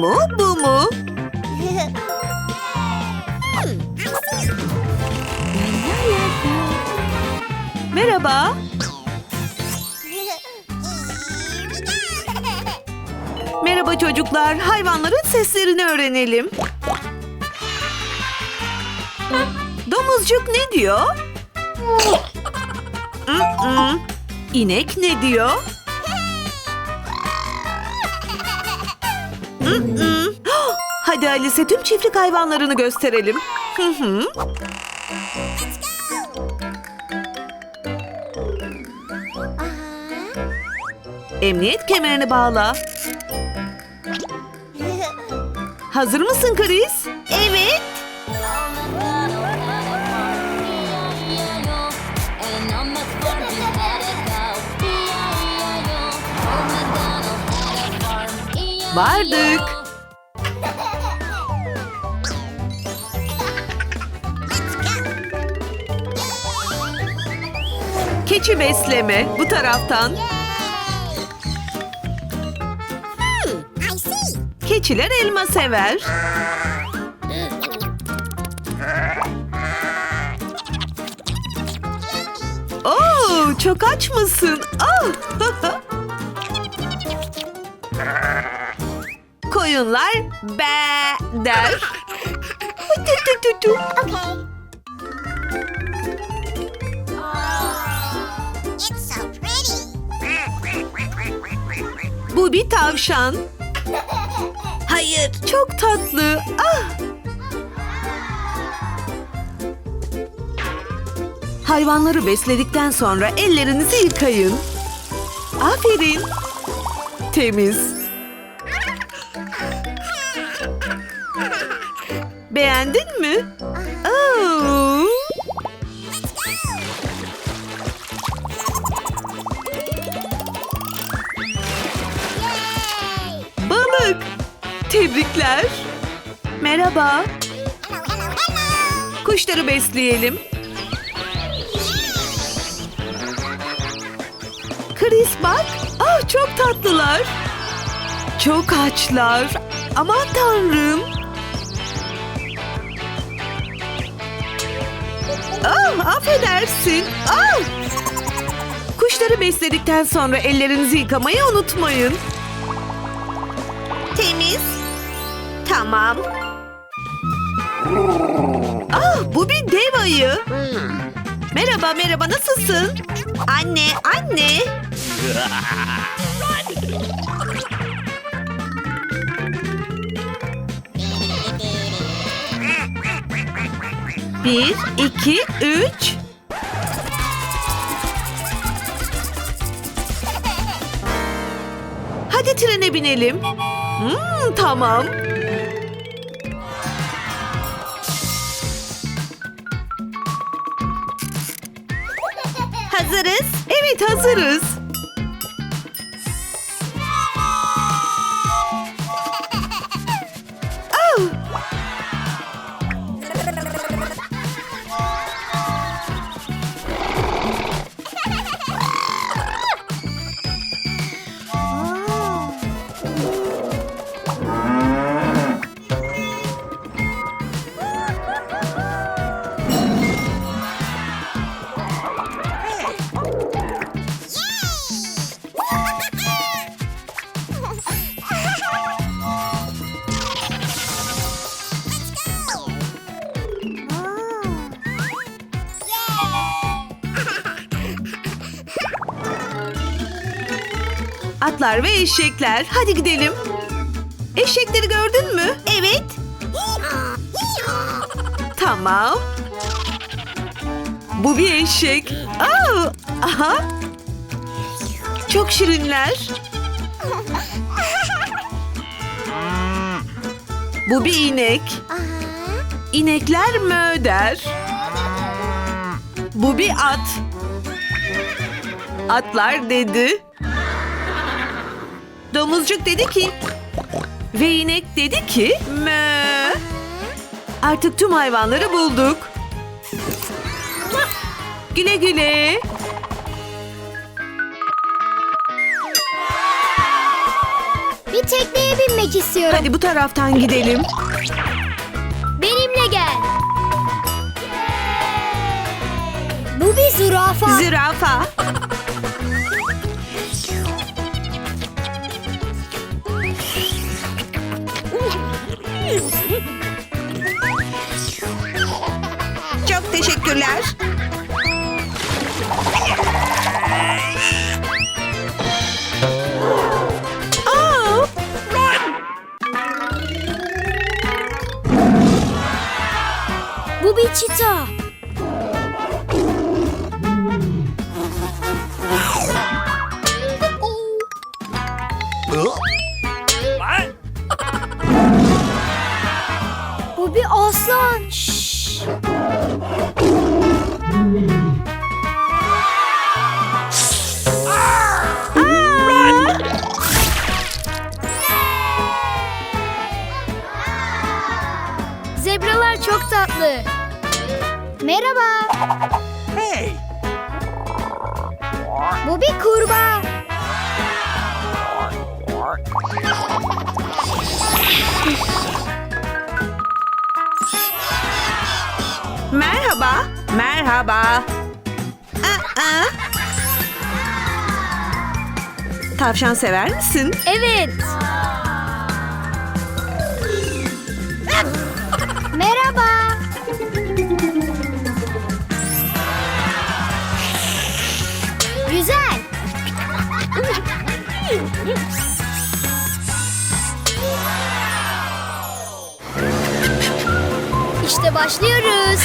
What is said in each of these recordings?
mu, bu mu? Merhaba. Merhaba çocuklar. Hayvanların seslerini öğrenelim. Domuzcuk ne diyor? İnek ne diyor? Hadi Alice tüm çiftlik hayvanlarını gösterelim. Hı hı. Emniyet kemerini bağla. Hazır mısın Chris? Vardık. Keçi besleme bu taraftan. Keçiler elma sever. Oo, çok aç mısın? Ah! Koyunlar be der. Bu bir tavşan. Hayır, çok tatlı. Ah! Hayvanları besledikten sonra ellerinizi yıkayın. Aferin. Temiz. Beğendin mi? Oo. Balık. Tebrikler. Merhaba. Kuşları besleyelim. Chris bak. Ah çok tatlılar. Çok açlar. Aman tanrım. Ah affedersin. Ah. Kuşları besledikten sonra ellerinizi yıkamayı unutmayın. Temiz. Tamam. Ah bu bir dev ayı. Merhaba merhaba nasılsın? Anne anne. Bir, iki, üç. Hadi trene binelim. Hmm, tamam. Hazırız. Evet hazırız. Atlar ve eşekler. Hadi gidelim. Eşekleri gördün mü? Evet. Tamam. Bu bir eşek. Aa, aha. Çok şirinler. Bu bir inek. İnekler mö der. Bu bir at. Atlar dedi. Domuzcuk dedi ki Ve inek dedi ki mö. Artık tüm hayvanları bulduk. Güle güle. Bir tekneye binmek istiyorum. Hadi bu taraftan gidelim. Benimle gel. Bu bir zürafa. Zürafa. Teşekkürler. Aa, Bu bir çita. Bu bir aslan. Çok tatlı. Merhaba. Hey! Bu bir kurbağa. merhaba. Merhaba. Aa. Tavşan sever misin? Evet. İşte başlıyoruz.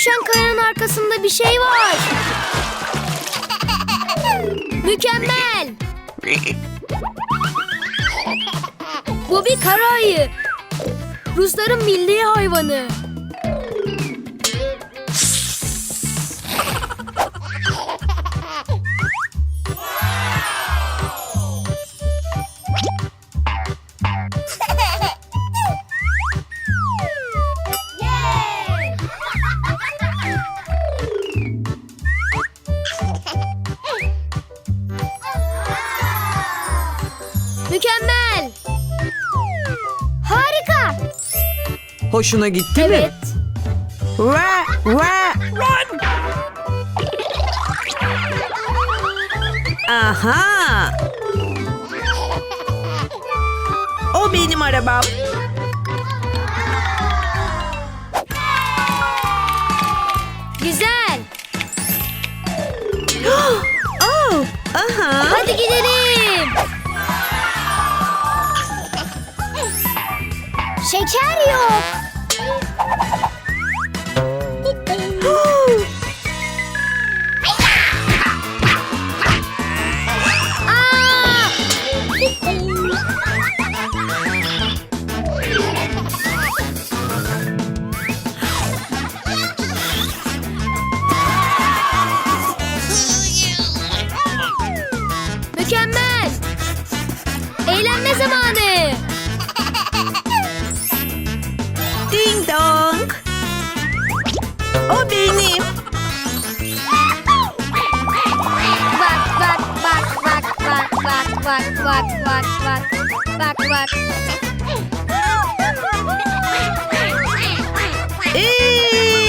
Düşen kayanın arkasında bir şey var. Mükemmel. Bu bir kara ayı. Rusların milli hayvanı. Mükemmel. Harika. Hoşuna gitti mi? Evet. Ve, ve. Run! Aha. O benim arabam. Güzel. Oh, aha. Hadi gidelim. şeker yok. Mükemmel. Eğlenme zamanı. O benim. Bak bak bak bak bak bak bak bak bak bak bak bak. Ee,